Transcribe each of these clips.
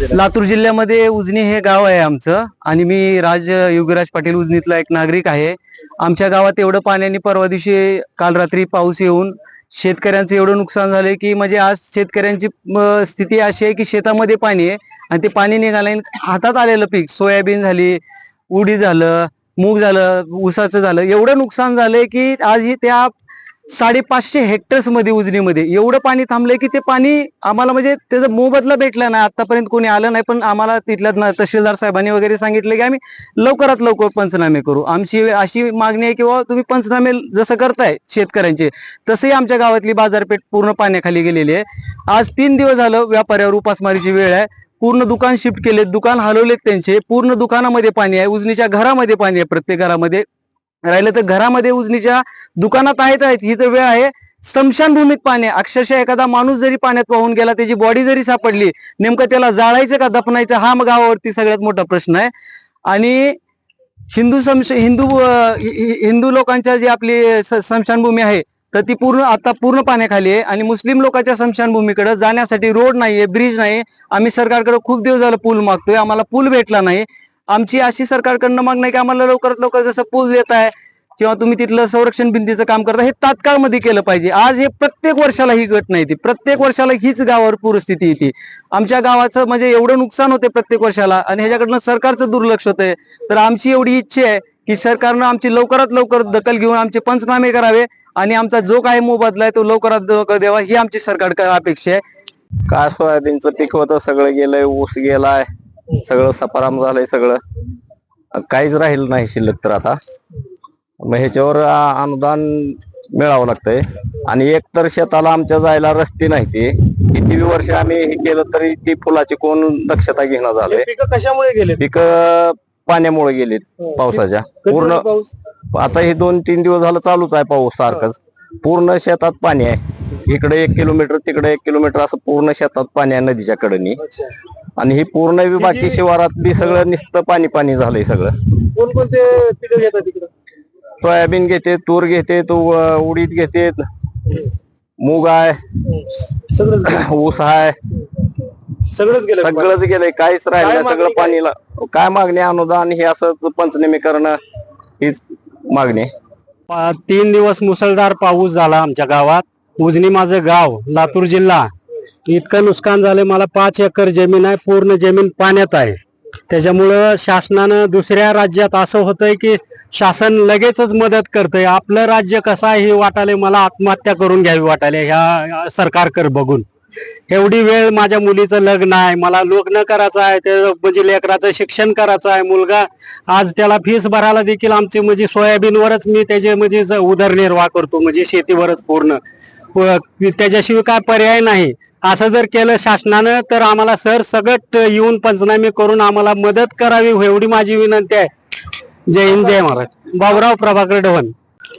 लातूर जिल्ह्यामध्ये उजनी हे गाव आहे आमचं. आणि मी राज योगीराज पाटील उजनीतला एक नागरिक आहे. आमच्या गावात एवढं पाण्याने परवा दिवशी काल रात्री पाऊस येऊन शेतकऱ्यांचं एवढं नुकसान झालंय की म्हणजे आज शेतकऱ्यांची स्थिती अशी आहे की शेतामध्ये पाणी आहे आणि ते पाणी निघालं हातात आलेलं पीक. सोयाबीन झाली उडी झालं मूग झालं ऊसाचं झालं. एवढं नुकसान झालंय की आज ही त्या साडेपाचशे हेक्टर्समध्ये उजनीमध्ये. एवढं पाणी थांबलंय की ते पाणी आम्हाला म्हणजे त्याचा मोबदला भेटला नाही. आतापर्यंत कोणी आलं नाही पण आम्हाला तिथल्या तहसीलदार साहेबांनी वगैरे सांगितलं की आम्ही लवकरात लवकर पंचनामे करू. आमची अशी मागणी आहे की बाबा तुम्ही पंचनामे जसं करताय शेतकऱ्यांचे तसंही आमच्या गावातली बाजारपेठ पूर्ण पाण्याखाली गेलेली आहे. आज तीन दिवस झालं व्यापाऱ्यावर उपासमारीची वेळ आहे. पूर्ण दुकान शिफ्ट केलेत दुकान हलवलेत त्यांचे. पूर्ण दुकानामध्ये पाणी आहे उजनीच्या घरामध्ये पाणी आहे प्रत्येक घरामध्ये. राहिलं तर घरामध्ये उजनीच्या दुकानात आहेत आहेत. ही तर वेळ आहे. स्मशानभूमीत पाणी अक्षरशः एखादा माणूस जरी पाण्यात वाहून गेला त्याची बॉडी जरी सापडली नेमकं त्याला जाळायचं का दफनायचं हा मग गावावरती सगळ्यात मोठा प्रश्न आहे. आणि हिंदू समश हिंदू हिंदू लोकांच्या जी आपली स्मशानभूमी आहे तर ती पूर्ण आता पूर्ण पाण्याखाली आहे. आणि मुस्लिम लोकांच्या स्मशानभूमीकडे जाण्यासाठी रोड नाहीये ब्रिज नाही आम्ही सरकारकडे खूप दिवस झालं पूल मागतोय. आम्हाला पूल भेटला नाही. आमची अशी सरकारकडनं मागणं आहे की आम्हाला लवकरात लवकर जसं पूल देत आहे किंवा तुम्ही तिथलं संरक्षण भिंतीचं काम करता हे तात्काळमध्ये केलं पाहिजे. आज हे प्रत्येक वर्षाला ही घटना येते प्रत्येक वर्षाला हीच गावावर पूरस्थिती येते आमच्या गावाचं म्हणजे एवढं नुकसान होते प्रत्येक वर्षाला आणि ह्याच्याकडनं सरकारचं दुर्लक्ष होतंय. तर आमची एवढी इच्छा आहे की सरकारनं आमची लवकरात लवकर दखल घेऊन आमचे पंचनामे करावे आणि आमचा जो काय मोबदला आहे तो लवकरात लवकर द्यावा ही आमची सरकारकडे अपेक्षा आहे. का सोयाबीनचं पीक होतं सगळं गेलंय ऊस गेलाय. सगळं सपाराम झालंय सगळं. काहीच राहिलं नाही शिल्लक तर आता. मग ह्याच्यावर अनुदान मिळावं लागतंय. आणि एक तर शेताला आमच्या जायला रस्ते नाही ते किती वर्ष आम्ही हे केलं तरी ती फुलाची कोण दक्षता घेणं झालंय. पिकं कशामुळे गेले पीक पाण्यामुळे गेलीत पावसाच्या. पूर्ण आता हे दोन तीन दिवस झालं चालूच आहे पाऊस सारखंच. पूर्ण शेतात पाणी आहे. इकडे एक किलोमीटर तिकडे एक किलोमीटर असं पूर्ण शेतात पाणी आहे नदीच्या कडेनी. आणि ही पूर्ण बी बाकी शिवारात बी सगळं नुसतं पाणी पाणी झालंय सगळं. कोणकोणते पिकं घेतात तिकडं सोयाबीन घेते तूर घेते तो उडीद घेते मूग आहे सगळंच ऊस आहे. सगळंच गेलं. सगळंच गेलंय काहीच काय राहिलं सगळं काय? पाणीला काय मागणी? अनुदान हे असं पंचनेमी करणं हीच मागणी. आहे. पा- तीन दिवस मुसळधार पाऊस झाला आमच्या गावात. उजनी माझं गाव लातूर जिल्हा. इतकं नुकसान झालं मला पाच एकर जमीन आहे. पूर्ण जमीन पाण्यात आहे. त्याच्यामुळं शासनानं दुसऱ्या राज्यात असं होतंय की शासन लगेचच मदत करतंय. आपलं राज्य कसं आहे हे वाटाले मला आत्महत्या करून घ्यावी वाटाले ह्या सरकारकर बघून. एवढी वेळ माझ्या मुलीचं लग्न आहे. मला लग्न करायचं आहे. ते म्हणजे लेकराचं शिक्षण करायचं आहे. मुलगा आज त्याला फीस भरायला देखील आमची म्हणजे सोयाबीनवरच मी त्याचे म्हणजे उदरनिर्वाह करतो. म्हणजे शेतीवरच पूर्ण. त्याच्याशिवाय काय पर्याय नाही. असं जर केलं शासनानं तर आम्हाला सर सगट येऊन पंचनामे करून आम्हाला मदत करावी एवढी माझी विनंती आहे. जय हिंद जय महाराज. बाबुराव प्रभाकर ढवण.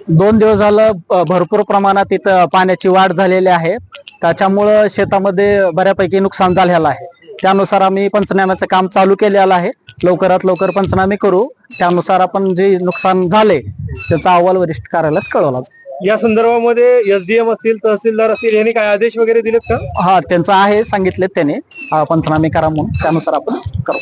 दोन दिवस झालं भरपूर प्रमाणात इथं पाण्याची वाढ झालेली आहे. त्याच्यामुळं शेतामध्ये बऱ्यापैकी नुकसान झालेलं आहे. त्यानुसार आम्ही पंचनाम्याचं काम चालू केलेलं आहे. लवकरात लवकर पंचनामे करू. त्यानुसार आपण जे नुकसान झाले त्याचा अहवाल वरिष्ठ कार्यालयास कळवला जाईल. या संदर्भामध्ये एसडीएम असतील तहसीलदार असतील यांनी काय आदेश वगैरे दिलेत का? हा त्यांचं आहे सांगितलेत त्याने. पंचनामे करा म्हणून. त्यानुसार आपण करू.